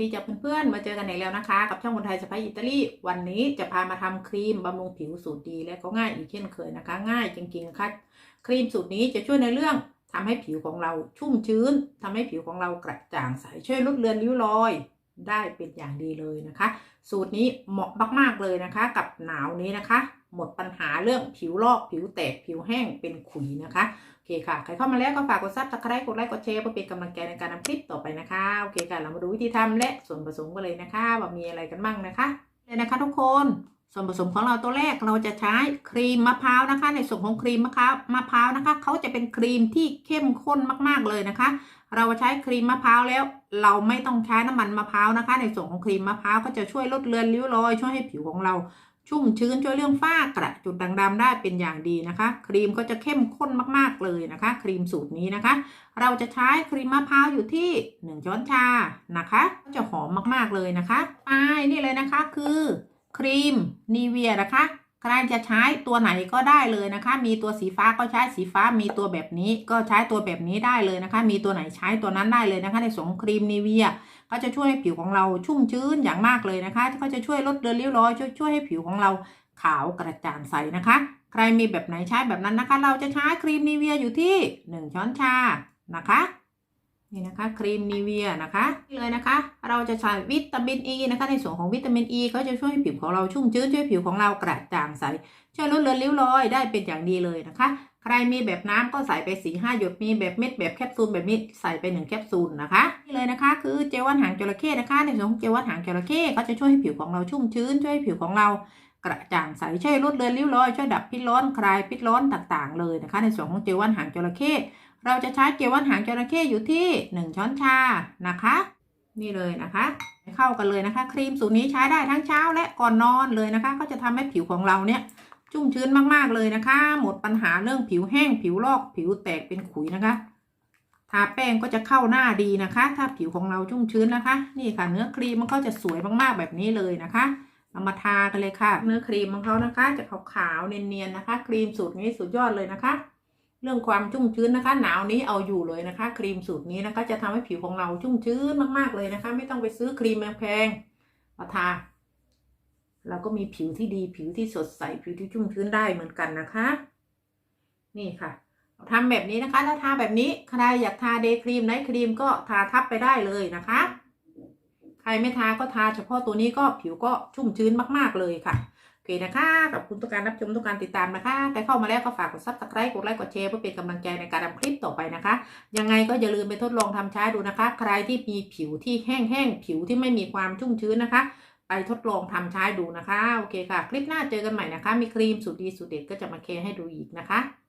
ดีจ้ะเพื่อนๆ มาเจอกันอีกแล้วนะคะ กับช่องคนไทยสไปอิตาลี วันนี้จะพามาทำครีมบำรุงผิวสูตรดีและก็ง่ายอีกเช่นเคยนะคะ ง่ายจริงๆค่ะ ครีมสูตรนี้จะช่วยในเรื่องทำให้ผิวของเราชุ่มชื้นทำให้ผิวของเรากระจ่างใสช่วยลดเลือนริ้วรอย ได้เป็นอย่างดีเลยนะคะ สูตรนี้เหมาะมากๆเลยนะคะ กับหนาวนี้นะคะ หมดปัญหาเรื่องผิวลอกผิวแตกผิวแห้งเป็นขุยนะคะโอเคค่ะ ใครเข้ามาแล้วก็ฝากกดซับสไครต์กดไลค์กดแชร์เพื่อเป็นกำลังใจในการทำคลิปต่อไปนะคะโอเคค่ะเรามาดูวิธีทำและส่วนผสมกันเลยนะคะ ว่ามีอะไรกันบ้างนะคะเลยนะคะทุกคนส่วนผสมของเราตัวแรกเราจะใช้ครีมมะพร้าวนะคะ ในส่วนของครีมมะพร้าวมะพร้าวนะคะเขาจะเป็นครีมที่เข้มข้นมากๆเลยนะคะ เราใช้ครีมมะพร้าวแล้ว เราไม่ต้องใช้น้ำมันมะพร้าวนะคะ ในส่วนของครีมมะพร้าวก็จะช่วยลดเลือนริ้วรอยช่วยให้ผิวของเรา ชุ่มชื้นช่วยเรื่องฝ้ากระจุดด่างดำได้เป็นอย่างดีนะคะ ครีมก็จะเข้มข้นมากๆเลยนะคะ ครีมสูตรนี้นะคะ เราจะใช้ครีมมะพร้าวอยู่ที่ 1 ช้อนชานะคะก็จะหอมมากๆเลยนะคะไปนี่เลยนะคะคือครีมนีเวียนะคะ ใครจะใช้ตัวไหนก็ได้เลยนะคะ มีตัวสีฟ้าก็ใช้สีฟ้า มีตัวแบบนี้ก็ใช้ตัวแบบนี้ได้เลยนะคะ มีตัวไหนใช้ตัวนั้นได้เลยนะคะ ในส่งครีมนีเวียก็จะช่วยให้ผิวของเราชุ่มชื้นอย่างมากเลยนะคะ ก็จะช่วยลดเลือนริ้วรอยช่วยช่วยให้ผิวของเราขาวกระจ่างใสนะคะ ใครมีแบบไหนใช้แบบนั้นนะคะ เราจะใช้ครีมนีเวียอยู่ที่ 1 ช้อนชานะคะ นี่นะคะครีมนีเวียนะคะนี่เลยนะคะ เราจะใช้วิตามินอ e ีนะคะ ในส่วนของวิตามินอ e ีเขาจะช่วยให้ผิวของเราชุ่มชื้นช่วยผิวของเรากระจ่างใสช่วยลดเลือนริ้วรอยได้เป็นอย่างดีเลยนะคะ ใครมีแบบน้ำก็ใส่ไป4ีห้าหยดมีแบบเม็ดแบบแคปซูลแบบนี้ใส่ไปหนึ่งแคปซูลนะคะนี่เลยนะคะ คือเจลว่านหางจระเข้นะคะ ในส่วนของเจลว่านหางจระเข้เขาจะช่วยให้ผิวของเราชุ่มชื้นช่วยให้ผิวของเรากระจ่างใสช่วยลดเลือนริ้วรอยช่วยดับพิษร้อนคลายพิษร้อนต่างๆเลยนะคะ ในส่วนของเจลว่านหางจระเข้ เราจะใช้เจลว่านหางจระเข้อยู่ที่ 1 ช้อนชานะคะ นี่เลยนะคะเข้ากันเลยนะคะ ครีมสูตรนี้ใช้ได้ทั้งเช้าและก่อนนอนเลยนะคะ ก็จะทำให้ผิวของเราเนี่ยชุ่มชื้นมากๆเลยนะคะ หมดปัญหาเรื่องผิวแห้ง ผิวลอก ผิวแตกเป็นขุยนะคะทาแป้งก็จะเข้าหน้าดีนะคะ ถ้าผิวของเราชุ่มชื้นนะคะ นี่ค่ะเนื้อครีมมันก็จะสวยมากๆแบบนี้เลยนะคะเรามาทากันเลยค่ะ เนื้อครีมของเขานะคะ จะขาวๆเนียนๆนะคะ ครีมสูตรนี้สุดยอดเลยนะคะ เรื่องความชุ่มชื้นนะคะ หนาวนี้เอาอยู่เลยนะคะ ครีมสูตรนี้นะคะ จะทำให้ผิวของเราชุ่มชื้นมากๆเลยนะคะ ไม่ต้องไปซื้อครีมแพงๆมาทาเราก็มีผิวที่ดีผิวที่สดใสผิวที่ชุ่มชื้นได้เหมือนกันนะคะ นี่ค่ะเราทำแบบนี้นะคะถ้าทาแบบนี้ใครอยากทาเดย์ครีมไนท์ครีมก็ทาทับไปได้เลยนะคะ ใครไม่ทาก็ทาเฉพาะตัวนี้ก็ผิวก็ชุ่มชื้นมากๆเลยค่ะ เคนะคะ ขอบคุณทุกการรับชมทุกการติดตามนะคะ ใครเข้ามาแล้วก็ฝากกดซับสไครต์กดไลค์กดแชร์เพื่อเป็นกำลังใจในการทำคลิปต่อไปนะคะ ยังไงก็อย่าลืมไปทดลองทำใช้ดูนะคะ ใครที่มีผิวที่แห้งๆ ผิวที่ไม่มีความชุ่มชื้นนะคะ ไปทดลองทำใช้ดูนะคะ โอเคค่ะ คลิปหน้าเจอกันใหม่นะคะ มีครีมสูตรดีสูตรเด็ดก็จะมาเคให้ดูอีกนะคะ